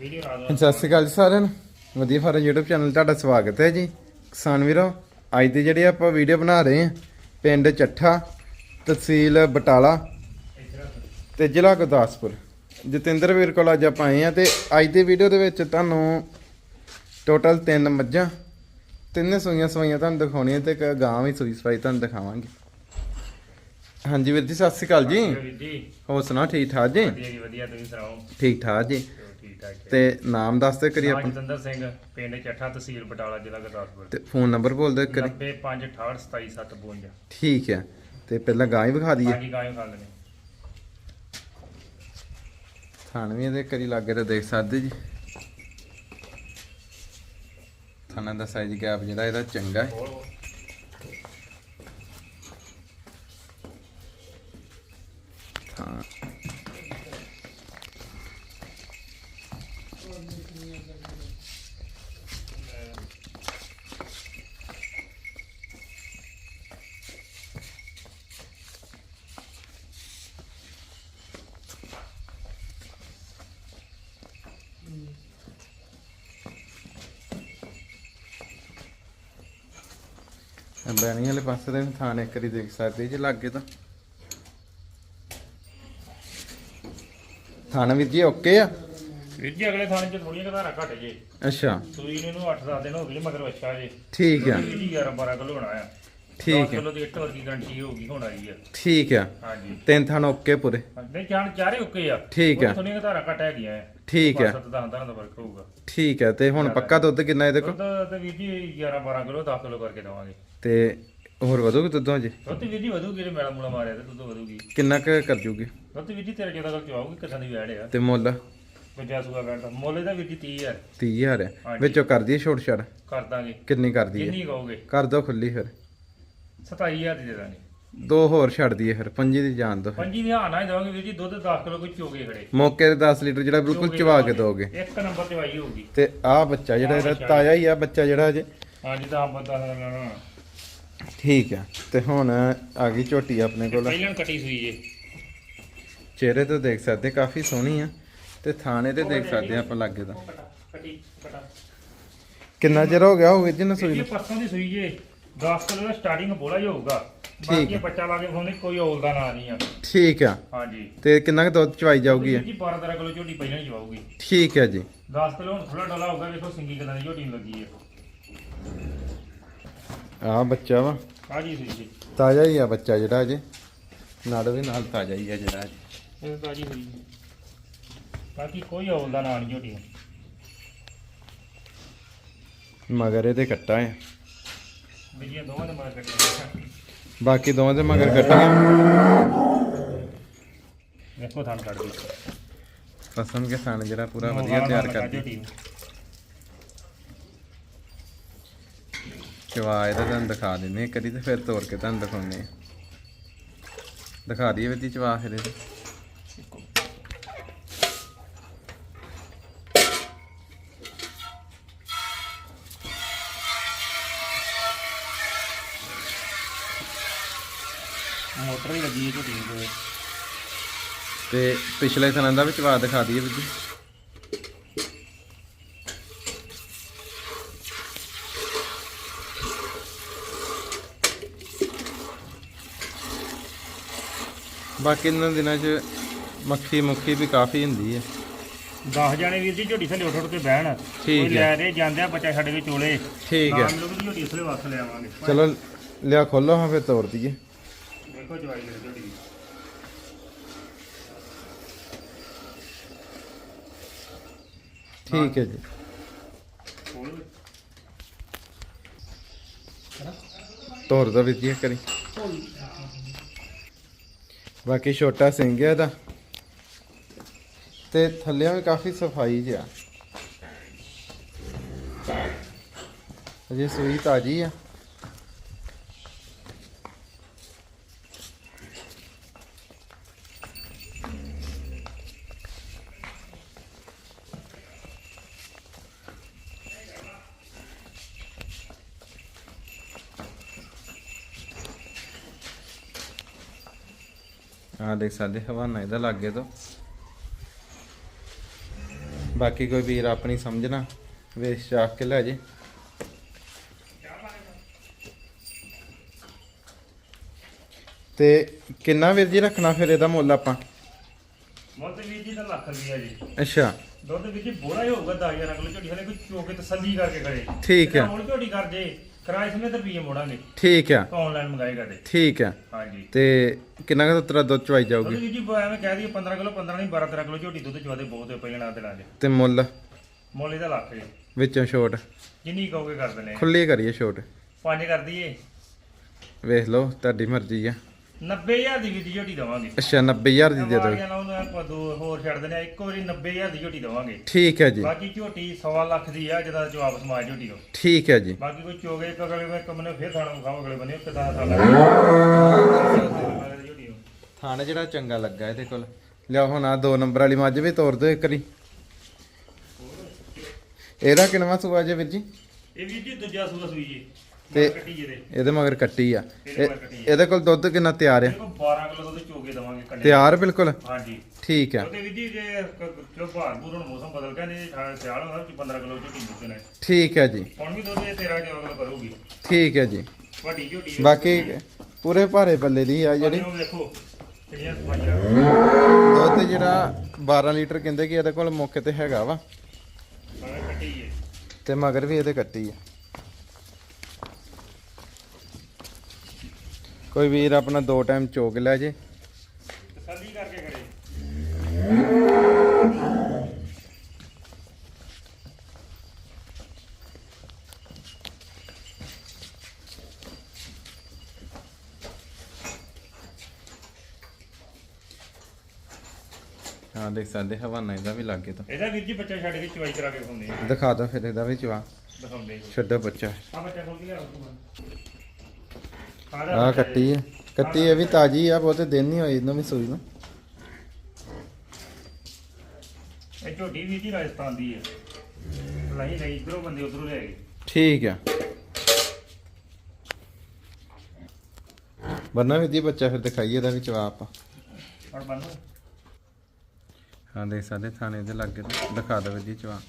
Video ਲਾ ਦੋ ਸਤਿ ਸ਼੍ਰੀ ਅਕਾਲ ਜੀ ਸਾਰਿਆਂ ਨੂੰ। ਵਧੀਆ ਫਾਰਮ YouTube ਚੈਨਲ ਤੁਹਾਡਾ ਸਵਾਗਤ ਹੈ ਜੀ। ਕਿਸਾਨ ਵੀਰੋ ਅੱਜ ਦੀ ਜਿਹੜੀ ਆਪਾਂ ਵੀਡੀਓ ਬਣਾ ਰਹੇ ਹਾਂ ਪਿੰਡ ਚੱਠਾ ਤਹਿਸੀਲ ਬਟਾਲਾ ਤੇ ਜ਼ਿਲ੍ਹਾ ਗੁਰਦਾਸਪੁਰ। ਜਤਿੰਦਰ ਵੀਰ ਕੋਲ ਅੱਜ ਆਪਾਂ ਆਏ ਆ ਤੇ ਅੱਜ ਦੀ ਵੀਡੀਓ ਦੇ ਵਿੱਚ ਤੁਹਾਨੂੰ ਟੋਟਲ ਤਿੰਨ ਮੱਝਾਂ ਤਿੰਨੇ ਸੂਈਆਂ ਸਵਾਈਆਂ ਤੁਹਾਨੂੰ ਦਿਖਾਉਣੀਆਂ ਤੇ ਇੱਕ ਗਾਂ ਵੀ ਸੂਈ ਸਵਾਈ ਤੁਹਾਨੂੰ ਦਿਖਾਵਾਂਗੇ। ਹਾਂਜੀ ਵੀਰ ਜੀ। ਸਤਿ ਸ਼੍ਰੀ ਅਕਾਲ ਜੀ। ਹੋਰ ਸੁਣਾਓ ਠੀਕ ਠਾਕ ਜੀ? ਵਧੀਆ ਜੀ ਵਧੀਆ ਤੁਸੀਂ ਸੁਣਾਓ? ਠੀਕ ਠਾਕ ਜੀ। ਤੇ ਨਾਮ ਦੱਸ ਦਿਓ ਕਰੀ ਆਪਾਂ ਜਤਿੰਦਰ ਸਿੰਘ ਪਿੰਡ ਚੱਠਾ ਤਹਿਸੀਲ ਬਟਾਲਾ ਜ਼ਿਲ੍ਹਾ ਗੁਰਦਾਸਪੁਰ। ਤੇ ਫੋਨ ਨੰਬਰ ਬੋਲ ਦਿਓ ਕਰੀ। 9568277752 ਠੀਕ ਹੈ। ਤੇ ਪਹਿਲਾਂ ਗਾਂ ਹੀ ਵਿਖਾ ਦਈਏ। ਹਾਂਜੀ ਗਾਇਓ ਖਾ ਲੈਣੇ ਥਣ ਵੀ ਇਹਦੇ ਕਰੀ ਲੱਗੇ ਤੇ ਦੇਖ ਸਕਦੇ ਜੀ। ਥਾਣਾ ਦਾ ਸਾਈਜ਼ ਗੈਪ ਜਿਹੜਾ ਇਹਦਾ ਚੰਗਾ ਹੈ। ਹਾਂ। ਬੈਣੀ ਵਾਲੇ ਪਾਸੇ ਦੇ ਥਾਣੇ ਕਰੀ ਦੇਖ ਸਕਦੇ ਜੀ ਲੱਗੇ ਤਾਂ। ਥਾਣਾ ਵੀਰ ਜੀ ਓਕੇ ਆ? ਵੀਰ ਜੀ ਅਗਲੇ ਥਾਣੇ ਚ ਥੋੜੀਆਂ ਘਾਰਾ ਘਟ ਜੇ। ਅੱਛਾ। ਸੂਈ ਨੂੰ ਇਹਨੂੰ 8-10 ਦਿਨ ਹੋ ਗਏ ਮਗਰ ਬੱਚਾ ਜੇ। ਠੀਕ ਆ। ਵੀਰ ਜੀ 11-12 ਕਿਲੋ ਹੋਣਾ ਆ। ਠੀਕ 10 ਹੈ ਕਿਲੋ ਦੀ ਇੱਟ ਵਰਗੀ ਗਰੰਟੀ ਹੋਊਗੀ ਹੁਣ ਆਈ ਆ। ਠੀਕ ਆ। ਹਾਂਜੀ। ਤਿੰਨ ਥਾਣ ਓਕੇ ਪੂਰੇ। ਨਹੀਂ ਜਾਣ ਚਾਰੇ ਓਕੇ ਆ। ਠੀਕ ਆ। ਥੋੜੀਆਂ ਘਾਰਾ ਘਟ ਹੈਗੀਆਂ ਆ। ਠੀਕ ਆ। ਸੱਤ ਦਸ ਦਿਨਾਂ ਦਾ ਫ਼ਰਕ ਹੋਊਗਾ। ਠੀਕ ਹੈ ਤੇ ਹੁਣ ਪੱਕਾ ਦੁੱਧ ਕਿੰਨਾ ਇਹਦੇ ਕੋਲ? ਦੁੱਧ ਤੇ ਵੀਰ ਜੀ 11-12 ਕਿਲੋ 10 ਕਿਲੋ ਕਰਕੇ ਦਵਾਂਗੇ। ਤੇ ਹੋਰ ਵਧੂਗੀ ਦੁੱਧੋਂ ਜੀ ਦੁੱਧ ਵੀਰ ਜੀ ਵਧੂਗੀ ਜੇ ਮੇਲਾ ਮੂਲਾ ਮਾਰਿਆ ਤੇ ਦੁੱਧ ਵਧੂਗੀ। ਕਿੰਨਾ ਕੁ ਕਰ ਜੂਗੀ? ਦੁੱਧ ਵੀਰ ਜੀ ਤੇਰੇ ਜ਼ਿਆਦਾ ਗੱਲ ਚਵਾਉਗੀ ਕਿੱਥਾਂ ਦੀ ਵੈੜ ਆ। ਤੇ ਮੁੱਲ? ਪੰਜਾ ਸੂਆ ਵੈੜ ਦਾ ਮੁੱਲ ਇਹਦਾ ਵੀਰ ਜੀ 30000 30000 ਹੈ ਹਾਂਜੀ। ਵਿੱਚੋਂ ਕਰ ਦਈਏ ਛੋਟ ਛੜ ਕਰ ਦਾਂਗੇ। ਕਿੰਨੀ ਕਰ ਦਈਏ? ਜਿੰਨੀ ਕਹੋਗੇ। ਕਰ ਦੋ ਖੁੱਲੀ ਫਿਰ। 27000 ਦੀ ਦੇ ਦਾਂਗੇ। ਦੋ ਹੋਰ ਛੱਡ ਦਈਏ ਫਿਰ ਪੰਜੀ ਦੀ ਜਾਣ ਦੋ ਪੰਜੀ ਦੀ ਹਾਨਾ ਹੀ ਦਵਾਂਗੇ ਵੀਰ ਜੀ ਦੁੱਧ 10 ਕਿਲੋ ਕੋਈ ਚੋਗੇ ਖੜੇ। ਮੌਕੇ ਤੇ 10 ਲੀਟਰ ਜਿਹੜਾ ਬਿਲਕੁਲ ਚਵਾ ਕੇ ਦੋਗੇ ਇੱਕ ਨੰਬਰ ਤੇ ਵਾਈ ਹੋਊਗੀ। ਤੇ ਆਹ ਬੱਚਾ ਜਿਹੜਾ ਇਹਦਾ ਤਾਜ਼ਾ ਹੀ ਆ ਬੱਚਾ ਜਿਹੜਾ ਅਜੇ ਹਾਂਜੀ ਤਾਂ ਆਪ ਬਤਾ ਲੈਣਾ। ਠੀਕ ਆ ਤੇ ਹੁਣ ਆ ਗਈ ਝੋਟੀ ਆਪਣੇ ਕੋਲ। ਪਹਿਲਾਂ ਕੱਟੀ ਸੂਈ ਜੇ ਚਿਹਰੇ ਤੋਂ ਦੇਖ ਸਕਦੇ ਕਾਫੀ ਸੋਹਣੀ ਆ ਤੇ ਥਾਣੇ ਤੇ ਦੇਖ ਸਕਦੇ ਆ ਆਪਾਂ ਲਾਗੇ ਦਾ। ਕੱਟੀ ਕਟਾ ਕਿੰਨਾ ਚਿਰ ਹੋ ਗਿਆ ਹੋਵੇ ਜੀ ਨਾ ਇਹ ਸੂਈ ਜੀ ਨੂੰ? ਪਰਸੋਂ ਦੀ ਸੂਈ ਜੇ 10 ਕਿਲੋ ਦਾ ਸਟਾਰਟਿੰਗ ਬੋਲਾ ਹੀ ਹੋਊਗਾ। ਬਾਕੀ ਹੈ। ਬੱਚਾ ਲਾ ਕੇ ਫੋਨ ਕੋਈ ਔਲ ਦਾ ਨਾਂ ਨਹੀਂ ਆ। ਠੀਕ ਆ। ਹਾਂਜੀ। ਤੇ ਕਿੰਨਾ ਕੁ ਦੁੱਧ ਚਵਾਈ ਜਾਊਗੀ? ਇਹ? ਜੀ 12 13 ਕਿਲੋ ਝੋਟੀ ਪਹਿਲਾਂ ਹੀ ਜਵਾਊਗੀ ਠੀਕ ਹੈ ਜੀ। 10 ਕਿਲੋ ਹੁਣ ਥੋੜਾ ਡੋਲਾ ਹੋਊਗਾ ਵੇਖੋ ਸਿੰਗੀ ਕਿਦਾਂ ਦੀ ਝੋਟੀ ਨੂੰ ਲੱਗੀ ਹੈ ਆ ਬੱਚਾ ਵਾ। ਕਾਜੀ ਸੂਈ ਜੀ। ਤਾਜ਼ਾ ਹੀ ਆ ਬੱਚਾ ਜਿਹੜਾ ਅਜੇ। ਨਾਲ ਵੀ ਨਾਲ ਤਾਜ਼ਾ ਹੀ ਆ ਜਿਹੜਾ ਅਜੇ। ਇਹ ਕਾਜੀ ਸੂਈ ਜੀ। ਬਾਕੀ ਕੋਈ ਔਲ ਦਾ ਨਹੀਂ ਝੋਟੀ ਨੂੰ ਮਗਰ ਇਹਦੇ ਕੱਟਾ ਆ। ਬਿਜੀਆਂ ਦੋਵਾਂ ਦੇ ਮਗਰ ਕੱਟੀਆਂ ਬਾਕੀ ਦੋਵਾਂ ਦੇ ਮਗਰ ਕੱਟਾਂਗੇ ਵੇਖੋ ਥਣ ਕੱਢ ਦੀ ਫਸਮ ਕੇ ਥਣ ਜਿਹੜਾ ਪੂਰਾ ਵਧੀਆ ਤਿਆਰ ਝੋਟੀ ਨੂੰ ਚਵਾ ਇਹਦਾ ਤੁਹਾਨੂੰ ਦਿਖਾ ਦਿੰਦੇ ਆ ਕਰੀ ਤੇ ਫਿਰ ਤੋੜ ਕੇ ਤੁਹਾਨੂੰ ਦਿਖਾਉਂਦੇ ਆ ਦਿਖਾ ਦਈਏ ਵਿੱਦੀ ਚਵਾ ਫਿਰ ਇਹਦੇ। ਮੋਟਰ ਹੀ ਲੱਗੀ ਹੈ ਝੋਟੀ ਨੂੰ ਤੇ। ਪਿਛਲੇ ਥਣਾਂ ਦਾ ਵੀ ਚਵਾ ਦਿਖਾ ਦਈਏ ਵਿੱਦੀ ਬਾਕੀ ਇਹਨਾਂ ਦਿਨਾਂ 'ਚ ਮੱਖੀ ਮੁੱਖੀ ਵੀ ਕਾਫੀ ਹੁੰਦੀ ਹੈ। 10 ਜਾਣੇ ਵੀਰ ਜੀ ਝੋਟੀ ਥੱਲੇ ਉੱਠ ਉੱਠ ਕੇ ਬਹਿਣ। ਠੀਕ ਕੋਈ ਹੈ। ਲੈ ਦੇ ਜਾਂਦੇ ਆ ਬੱਚਾ ਛੱਡ ਕੇ ਚੋਲੇ। ਠੀਕ ਹੈ। ਨਾਲ ਮਿਲੂਗੀ ਝੋਟੀ ਥੱਲੇ ਵਾਪਸ ਲੈ ਆਵਾਂਗੇ ਚਲੋ ਲਿਆ ਖੋਲੋ ਹਾਂ ਫਿਰ ਤੋੜ ਦਈਏ। ਦੇਖੋ ਜਵਾਈ ਦੇ ਝੋਟੀ ਦੀ। ਠੀਕ ਹੈ ਜੀ। ਖੋਲ। ਤੋੜ ਦੋ ਵੀਰ ਜੀ ਕਰੀ ਬਾਕੀ ਛੋਟਾ ਸਿੰਘ ਹੈ ਇਹਦਾ। ਤੇ ਥੱਲਿਆਂ ਵੀ ਕਾਫੀ ਸਫ਼ਾਈ ਜਿਹਾ ਅਜੇ ਸੂਈ ਤਾਜੀ ਆ। ਆ ਦੇਖ ਸਕਦੇ ਹਵਾਨਾ ਇਹਦਾ ਲੱਗੇ ਤੋਂ। ਬਾਕੀ ਕੋਈ ਵੀਰ ਆਪਣੀ ਸਮਝਣਾ ਵੇਚ ਚਾਕ ਕੇ ਲੈ ਜੇ। ਤੇ ਕਿੰਨਾ ਵੀਰ ਜੀ ਰੱਖਣਾ ਫਿਰ ਇਹਦਾ ਮੁੱਲ ਆਪਾਂ? ਮੁੱਲ ਤੇ ਵੀਰ ਜੀ ਦਾ ਲੱਖ ਰੁਪਈਆ ਜੀ। ਅੱਛਾ। ਦੁੱਧ ਵੀਰ ਜੀ ਬੋਲਾ ਹੀ ਹੋਊਗਾ 10000 ਕਿਲੋ ਝੋਟੀ ਹਲੇ ਕੋਈ ਚੋਕੇ ਤਸੱਲੀ ਕਰਕੇ ਖੜੇ। ਠੀਕ ਹੈ। ਹੁਣ ਝੋਟੀ ਕਰ ਜੇ ਕਿਰਾਏ ਸਮੇਤ ਰੁਪਈਏ ਮੋੜਾਂਗੇ ਠੀਕ ਆ। ਆਨਲਾਈਨ ਮੰਗਾਏ ਕਰਦੇ ਠੀਕ ਆ। ਹਾਂਜੀ। ਤੇ ਕਿੰਨਾ ਕੁ ਤੇਰਾ ਦੁੱਧ ਚਵਾਈ ਦੁੱਧ ਜਾਊਗੀ ਵੀਰ ਜੀ ਐਵੇਂ ਕਹਿ ਦਈਏ 15 ਕਿਲੋ 15 ਨਹੀਂ 12 13 ਕਿਲੋ ਝੋਟੀ ਦੁੱਧ ਚਵਾਦੇ ਬਹੁਤ ਹੈ ਪਹਿਲਾਂ ਨਾਲ ਦੇ ਨਾਲ ਤੇ ਮੁੱਲ? ਮੁੱਲ ਇਹਦਾ ਲੱਖ ਜੀ। ਵਿੱਚੋਂ ਛੋਟ। ਜਿੰਨੀ ਕਹੋਗੇ ਕਰ ਦਿੰਦੇ ਆ। ਖੁੱਲੀ ਕਰੀਏ ਛੋਟ। ਪੰਜ ਕਰ ਦਈਏ। ਵੇਖ ਲਓ ਤੁਹਾਡੀ ਮਰਜ਼ੀ ਆ। 90000 ਦੀ ਵੀਰ ਜੀ ਝੋਟੀ ਦਵਾਂਗੇ। ਅੱਛਾ 90000 ਦੀ ਦੇ ਦਿਓ। ਵਾਲੀਆਂ ਨਾਲ ਉਹਨੂੰ ਆਪਾਂ ਦੋ ਹੋਰ ਛੱਡ ਦਿੰਦੇ ਆ। ਇੱਕ ਵਾਰੀ 90000 ਦੀ ਝੋਟੀ ਦਵਾਂਗੇ। ਠੀਕ ਹੈ ਜੀ। ਬਾਕੀ ਝੋਟੀ ਸਵਾ ਲੱਖ ਦੀ ਆ ਜਿਹਦਾ ਜਵਾਬ ਸਮਾਜ ਝੋਟੀ ਤੋਂ ਠੀਕ ਹੈ ਜੀ। ਬਾਕੀ ਕੋਈ ਚੋਗੇ ਕਗਲੇ ਮੈਂ ਕਮਨੇ ਫੇਰ ਥਾਣਾ ਖਾਓ ਅਗਲੇ ਬੰਨੇ ਕਿਦਾਂ ਸਾਲਾ ਝੋਟੀ ਨੂੰ। ਥਾਣਾ ਜਿਹੜਾ ਚੰਗਾ ਲੱਗਾ ਇਹਦੇ ਕੋਲ। ਲਿਆਓ ਹੁਣ ਆ ਦੋ ਨੰਬਰ ਵਾਲੀ ਮੱਝ ਵੀ ਤੋਰ ਦਿਓ ਇੱਕ ਵਾਰੀ। ਇਹਦਾ ਕਿੰਨਵਾ ਸੂਆ ਜੇ ਵੀਰ ਜੀ? ਇਹ ਵੀ ਜੀ ਦੂਜਾ ਸੂਆ ਸੂਈ ਜੀ। ਤੇ- ਇਹਦੇ ਮਗਰ ਕੱਟੀ ਆ। ਇਹਦੇ ਕੋਲ ਦੁੱਧ ਕਿੰਨਾ ਤਿਆਰ ਆ? ਇਹਦੇ ਕੋਲ 12 ਕਿਲੋ ਦੁੱਧ ਚੋਗੇ ਦਵਾਂਗੇ ਕੰਨੇ ਤਿਆਰ ਬਿਲਕੁਲ? ਹਾਂਜੀ। ਠੀਕ ਆ। ਉਹਦੇ ਵੀ ਜੀ ਜੇ ਭਾਰ ਭੂਰ ਹੁਣ ਮੌਸਮ ਬਦਲ ਗਿਆ ਨਹੀਂ ਸਿਆਲ ਹੁੰਦਾ ਕਿ 15 ਕਿਲੋ ਝੋਟੀ ਦੁੱਧ ਨੇ। ਠੀਕ ਹੈ ਜੀ। ਹੁਣ ਵੀ ਦੁੱਧ ਇਹ 13 ਕਿਲੋ ਕਰੂਗੀ। ਠੀਕ ਹੈ ਜੀ। ਵੱਡੀ ਝੋਟੀ ਹੈ। ਬਾਕੀ ਪੂਰੇ ਭਾਰੇ ਪੱਲੇ ਦੀ ਆ ਜਿਹੜੀ। ਉਹ ਵੇਖੋ ਕਿੰਨੀਆਂ ਸਫਾਈਆਂ। ਦੁੱਧ ਜਿਹੜਾ 12 ਲੀਟਰ ਕਹਿੰਦੇ ਕਿ ਇਹਦੇ ਕੋਲ ਮੌਕੇ ਤੇ ਹੈਗਾ ਵਾ। ਕੱਟੀ ਹੈ। ਤੇ ਮਗਰ ਵੀ ਇਹਦੇ ਕੱਟੀ ਆ। ਕੋਈ ਵੀਰ ਆਪਣਾ ਦੋ ਟਾਈਮ ਚੋਕ ਲੈ ਜੇ। ਤਸੱਲੀ ਕਰਕੇ ਖੜੇ ਹਾਂ ਦੇਖ ਸਕਦੇ ਹਵਾਨਾ ਇਹਦਾ ਵੀ ਲੱਗੇ ਤਾਂ। ਇਹਦਾ ਵੀਰ ਜੀ ਬੱਚਾ ਛੱਡ ਕੇ ਚਵਾਈ ਕਰਾ ਕੇ ਖੁੰਦੇ ਆ। ਦਿਖਾ ਦੋ ਫਿਰ ਇਹਦਾ ਵੀ ਚਵਾ। ਦਿਖਾਉਂਦੇ ਛੱਡੋ ਬੱਚਾ। ਆ ਬੱਚਾ ਖੋਲ ਕੇ ਲਿਆਓ। ਤੂੰ ਆ ਕੱਟੀ ਹੈ ਕੱਟੀ ਇਹ ਵੀ ਤਾਜੀ ਆ ਬਹੁਤੇ ਦਿਨ ਨਹੀਂ ਹੋਏ ਇਹਨੂੰ ਵੀ ਸੂਈ ਨੂੰ। ਇਹ ਝੋਟੀ ਵੀਰ ਜੀ ਰਾਜਸਥਾਨ ਦੀ ਹੈ ਲਈ ਲਈ ਇਧਰੋਂ ਬੰਦੇ ਉਧਰੋਂ ਲੈ ਗਏ। ਠੀਕ ਆ। ਬੰਨਾ ਵੀ ਦੀ ਬੱਚਾ ਫਿਰ ਦਿਖਾਈਏ ਇਹਦਾ ਵੀ ਚਵਾ ਆਪਾਂ ਪਰ ਬੰਨੋ ਹਾਂ ਦੇਖ ਸਕਦੇ ਥਾਣੇ ਦੇ ਲੱਗੇ ਦਿਖਾ ਦੋ ਜੀ ਚਵਾ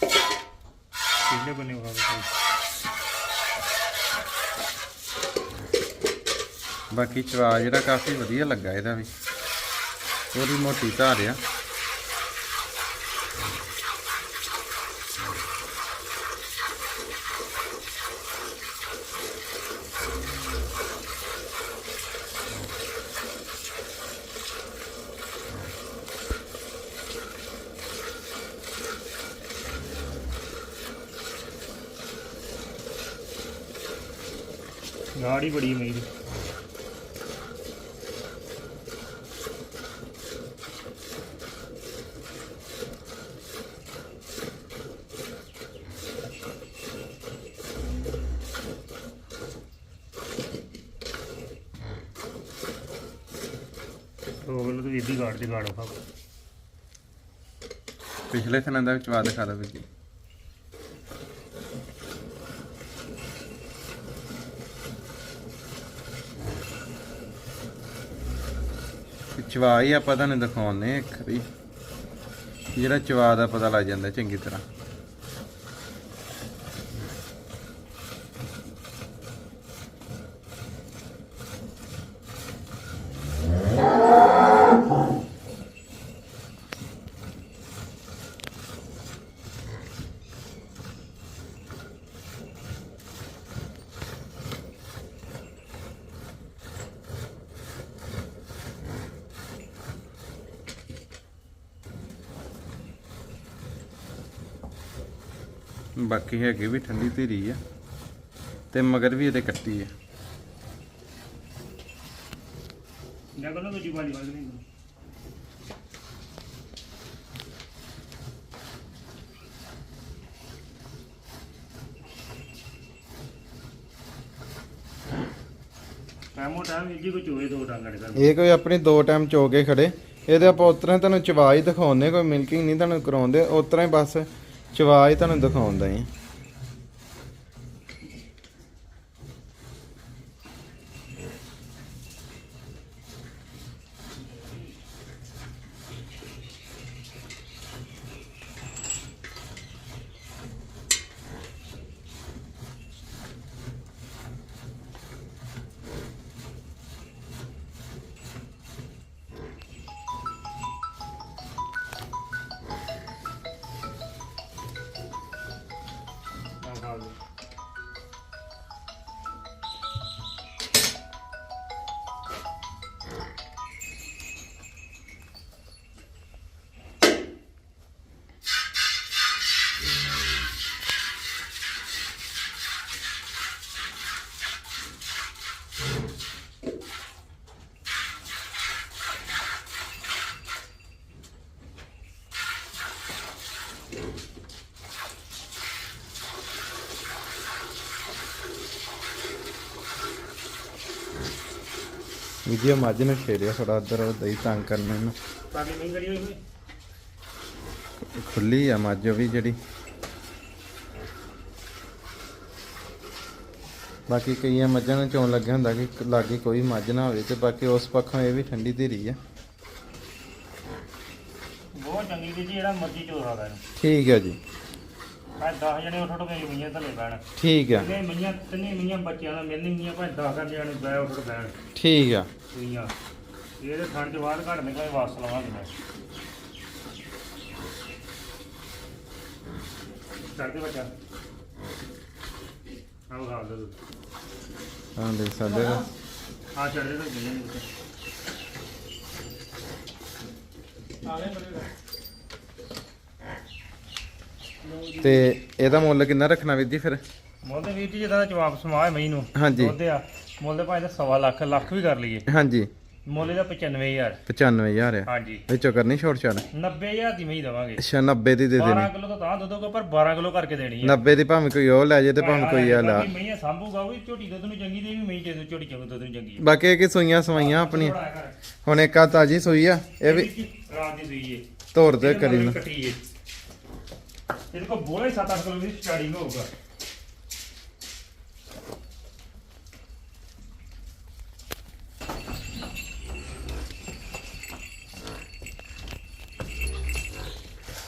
ਕਿਹੜੇ ਬੰਨੇ ਹੋਗਾ ਬਾਕੀ ਚਵਾ ਜਿਹੜਾ ਕਾਫੀ ਵਧੀਆ ਲੱਗਾ ਇਹਦਾ ਵੀ। ਉਹਦੀ ਮੋਟੀ ਧਾਰ ਆ। ਗਾੜੀ ਬੜੀ ਮੇਰੀ। ਉਹ ਗੱਲ ਤਾਂ ਗਾੜ ਦੀ ਗਾੜ ਖਾ ਪਿਛਲੇ ਥਾਣੇ ਦਾ ਚਵਾ ਦਿਖਾ ਦੋ ਜੀ। ਚਵਾ ਹੀ ਆਪਾਂ ਤੁਹਾਨੂੰ ਦਿਖਾਉਂਦੇ ਆ ਇੱਕ ਵੀ ਜਿਹੜਾ ਚਵਾ ਦਾ ਪਤਾ ਲੱਗ ਜਾਂਦਾ ਚੰਗੀ ਤਰ੍ਹਾਂ। ਬਾਕੀ ਹੈਗੇ ਵੀ ਠੰਡੀ ਧੀਰੀ ਆ ਤੇ ਮਗਰ ਵੀ ਇਹਦੇ ਕੱਟੀ ਆ। ਜਾਂ ਕਹਿੰਦਾ ਦੂਜੀ ਵਾਲੀ ਵਾਲੀ ਨਹੀਂ ਟਾਈਮੋ ਟਾਈਮ ਜੀ ਕੋਈ ਚੋਏ ਦੋ ਡੰਗ ਅੜਦਾ ਇਹ ਕੋਈ ਆਪਣੀ ਦੋ ਟਾਈਮ ਚੋ ਕੇ ਖੜੇ। ਇਹਦੇ ਆਪਾਂ ਉਤਰਾਂ ਤੁਹਾਨੂੰ ਚਵਾ ਹੀ ਦਿਖਾਉਂਦੇ ਕੋਈ ਮਿਲਕਿੰਗ ਨਹੀਂ ਤੁਹਾਨੂੰ ਕਰਾਉਂਦੇ। ਉਤਰਾਂ ਹੀ ਬਸ ਚਵਾ ਹੀ ਤੁਹਾਨੂੰ ਦਿਖਾਉਂਦਾ ਹੀ ਵੀਡੀਓ ਮੱਝ ਨੂੰ ਛੇੜਿਆ ਥੋੜਾ ਉਧਰ ਦਈ ਤੰਗ ਕਰਨੇ ਨੂੰ। ਪਾਣੀ ਨਹੀਂ ਕਰੀ ਹੋਈ ਖੁੱਲੀ ਆ ਮੱਝ ਵੀ ਜਿਹੜੀ। ਬਾਕੀ ਕਈਆਂ ਮੱਝਾਂ ਨੂੰ ਚੋਣ ਲੱਗਿਆ ਹੁੰਦਾ ਕਿ ਲਾਗੇ ਕੋਈ ਮੱਝ ਨਾ ਹੋਵੇ ਤੇ ਬਾਕੀ ਉਸ ਪੱਖੋਂ ਇਹ ਵੀ ਠੰਡੀ ਧੀਰੀ ਆ। ਬਹੁਤ ਚੰਗੀ ਦੀ ਜਿਹੜਾ ਮਰਜ਼ੀ ਚੋਰ ਆਦਾ ਠੀਕ ਹੈ ਜੀ। ਮੈਂ 10 ਜਣੇ ਉੱਠ ਉੱਠ ਕੇ ਮਈਆਂ ਥੱਲੇ ਬਹਿਣ। ਠੀਕ ਆ। ਤਿੰਨੇ ਮਈਆਂ ਤਿੰਨੇ ਮਈਆਂ ਬੱਚਿਆਂ ਨਾਲ ਮਿਲਣਗੀਆਂ ਭਾਵੇਂ 10 ਕਰ ਜਣੇ ਬਹਿ ਉੱਠ ਉੱਠ ਬਹਿਣ। ਠੀਕ ਆ। ਇਹਦੇ ਥਣ ਚ ਬਾਹਰ ਘੜ ਨਿਕਲੇ ਵਾਸ ਲਵਾਂਗੇ ਮੈਂ। ਕਰਦੇ ਬੱਚਾ। ਆਹ ਖਾ ਦੇ ਹਾਂ ਦੇਖ ਸਕਦੇ ਹੋ ਆ ਚੜਦੇ ਤਾਂ ਗਈਆਂ ਨਹੀਂ ਬੱਚਾ ਤੇ ਇਹਦਾ ਮੁੱਲ ਕਿੰਨਾ ਰੱਖਣਾ ਵੀਰ ਜੀ ਫਿਰ? ਮੁੱਲ ਦੇ ਵੀਰ ਜੀ ਜਿਹਦਾ ਜਵਾਬ ਸਮਾਜ ਮਈ ਨੂੰ। ਹਾਂਜੀ। ਆ। ਮੁੱਲ ਦੇ ਭਾਵੇਂ ਤਾਂ ਸਵਾ ਲੱਖ ਲੱਖ ਵੀ ਕਰ ਲਈਏ। ਹਾਂਜੀ। ਮੁੱਲ ਇਹਦਾ 95000 95000 ਆ। ਹਾਂਜੀ। ਵਿੱਚੋਂ ਕਰਨੀ ਛੋਟ ਛਾੜ 90000 ਦੀ ਮਈ ਦਵਾਂਗੇ। ਅੱਛਾ 90 ਦੀ ਦੇ 12 ਦੇਣੀ ਕਿਲੋ ਤਾਂ ਤਾਂ ਦੁੱਧੋਗਾ ਪਰ 12 ਕਿਲੋ ਕਰਕੇ ਦੇਣੀ ਹੈ 90 ਦੀ ਭਾਵੇਂ ਕੋਈ ਉਹ ਲੈ ਜੇ ਤੇ ਭਾਵੇਂ ਕੋਈ ਆ ਲਾ। ਮਈਆਂ ਸੰਭੂਗਾ ਉਹ ਝੋਟੀ ਦੁੱਧ ਨੂੰ ਚੰਗੀ ਦੇ ਵੀ ਮਈ ਜੇ ਝੋਟੀ ਚੰਗੀ ਦੁੱਧ ਨੂੰ ਚੰਗੀ ਹੈ ਬਾਕੀ ਇਹ ਕਿ ਸੂਈਆਂ ਸਵਾਈਆਂ ਆਪਣੀਆਂ। ਹੁਣ ਇੱਕ ਆ ਤਾਜੀ ਸੂਈ ਆ ਇਹ ਵੀ ਰਾਤ ਦੀ ਸੂਈ ਏ। ਧੋਰ ਦੇ ਕਰੀ ਨਾ। ਇਹਦੇ ਕੋਲ ਬੋਲਾ ਹੀ 7-8 ਕਿਲੋ ਦੀ ਸਟਾਰਟਿੰਗ ਹੋਊਗਾ।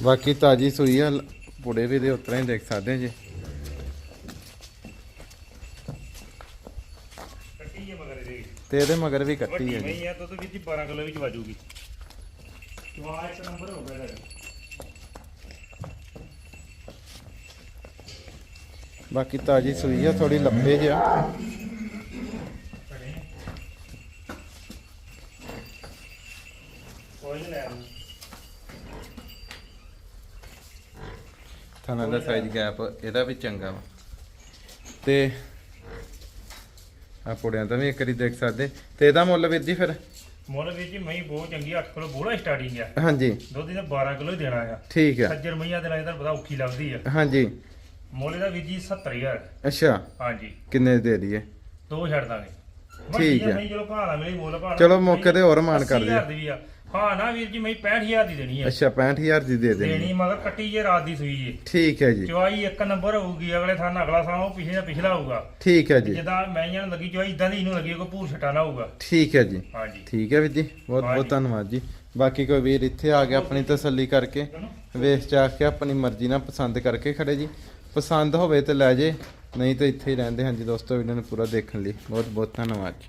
ਬਾਕੀ ਤਾਜੀ ਸੂਈ ਆ ਪੁੜੇ ਵੀ ਦੇ ਉਤਰਾ ਹੀ ਦੇਖ ਸਕਦੇ ਜੀ। ਕੱਟੀ ਏ ਮਗਰ ਇਹਦੇ। ਤੇ ਇਹਦੇ ਮਗਰ ਵੀ ਕੱਟੀ ਹੈ ਜੀ। ਮਈ ਆ ਦੁੱਧ ਵਿੱਚ 12 ਕਿਲੋ ਵਿੱਚ ਵਾਜੂਗੀ। ਚਵਾ ਇੱਕ ਨੰਬਰ ਹੋ ਗਿਆ ਇਹਦਾ। ਬਾਕੀ ਤਾਜੀ ਸੂਈ ਆ ਥੋੜੀ ਲੰਬੇ ਜਿਹਾ। ਥਾਣਾ ਦਾ ਸਾਈਜ਼ ਗੈਪ ਇਹਦਾ ਵੀ ਚੰਗਾ ਵਾ। ਤੇ ਆ ਪੁੜਿਆਂ ਦਾ ਵੀ ਇੱਕ ਵਾਰੀ ਦੇਖ ਸਕਦੇ। ਤੇ ਇਹਦਾ ਮੁੱਲ ਵੀਰ ਜੀ ਫਿਰ? ਮੁੱਲ ਵਿੱਚ ਜੀ ਮਈ ਬਹੁਤ ਚੰਗੀ 8 ਕਿਲੋ ਬੋਲਾ ਸਟਾਰਟਿੰਗ ਆ। ਹਾਂਜੀ। ਦੁੱਧ ਇਹਦਾ 12 ਕਿਲੋ ਹੀ ਦੇਣਾ ਆ। ਠੀਕ ਆ। ਸੱਜਰ ਮਈਆਂ ਦੇ ਨਾਲ ਇਹਦਾ ਬੜਾ ਔਖੀ ਲੱਗਦੀ ਆ। ਹਾਂਜੀ। ਮੁੱਲ ਇਹਦਾ ਵੀਰ ਜੀ 70000 ਅੱਛਾ। ਹਾਂਜੀ। ਕਿੰਨੇ ਦੇ ਦਈਏ? ਦੋ ਛੱਡ ਦਾਂਗੇ। ਠੀਕ ਹੈ। ਮਈ ਚਲੋ ਭਾਣਾ ਮਿਲੀ ਮੁੱਲ ਭਾਣਾ ਚਲੋ ਮੌਕੇ ਤੇ ਹੋਰ ਮਾਨ ਕਰ ਦਿਓ। 80000 ਦੀ ਵੀ ਆ। ਹਾਂ ਨਾ ਵੀਰ ਜੀ ਮਈ 65000 ਦੀ ਦੇਣੀ ਆ। ਅੱਛਾ 65000 ਦੀ ਦੇ ਦੇਣੀ ਦੇਣੀ ਮਗਰ ਕੱਟੀ ਜੇ ਰਾਤ ਦੀ ਸੂਈ ਏ ਠੀਕ ਹੈ ਜੀ। ਚਵਾਈ ਇੱਕ ਨੰਬਰ ਹੋਊਗੀ ਅਗਲੇ ਥਾਂ ਅਗਲਾ ਥਾਂ ਉਹ ਪਿਛਲੇ ਦਾ ਪਿਛਲਾ ਹੋਊਗਾ। ਠੀਕ ਹੈ ਜੀ। ਜਿੱਦਾਂ ਮੈਂਆਂ ਨੂੰ ਲੱਗੀ ਚਵਾਈ ਇਦਾਂ ਦੀ ਇਹਨੂੰ ਲੱਗੀ ਕੋਈ ਭੂਰ ਛਟਾ ਨਾ ਹੋਊਗਾ। ਠੀਕ ਹੈ ਜੀ। ਹਾਂਜੀ। ਠੀਕ ਹੈ ਵੀਰ ਜੀ। ਬਹੁਤ ਬਹੁਤ ਹਾਂਜੀ। ਧੰਨਵਾਦ ਜੀ। ਬਾਕੀ ਕੋਈ ਵੀਰ ਇੱਥੇ ਆ ਕੇ ਆਪਣੀ ਤਸੱਲੀ ਕਰਕੇ ਵੇਖ ਚਾਖ ਕੇ ਆਪਣੀ ਮਰਜ਼ੀ ਨਾਲ ਪਸੰਦ ਕਰਕੇ ਖੜੇ ਜੀ। ਪਸੰਦ ਹੋਵੇ ਤੇ ਲੈ ਜੇ, ਨਹੀਂ ਤਾਂ ਇੱਥੇ ਹੀ ਰਹਿੰਦੇ ਹਾਂਜੀ ਦੋਸਤੋ ਵੀਡੀਓ ਨੂੰ ਪੂਰਾ ਦੇਖਣ ਲਈ। ਬਹੁਤ ਬਹੁਤ ਧੰਨਵਾਦ ਜੀ।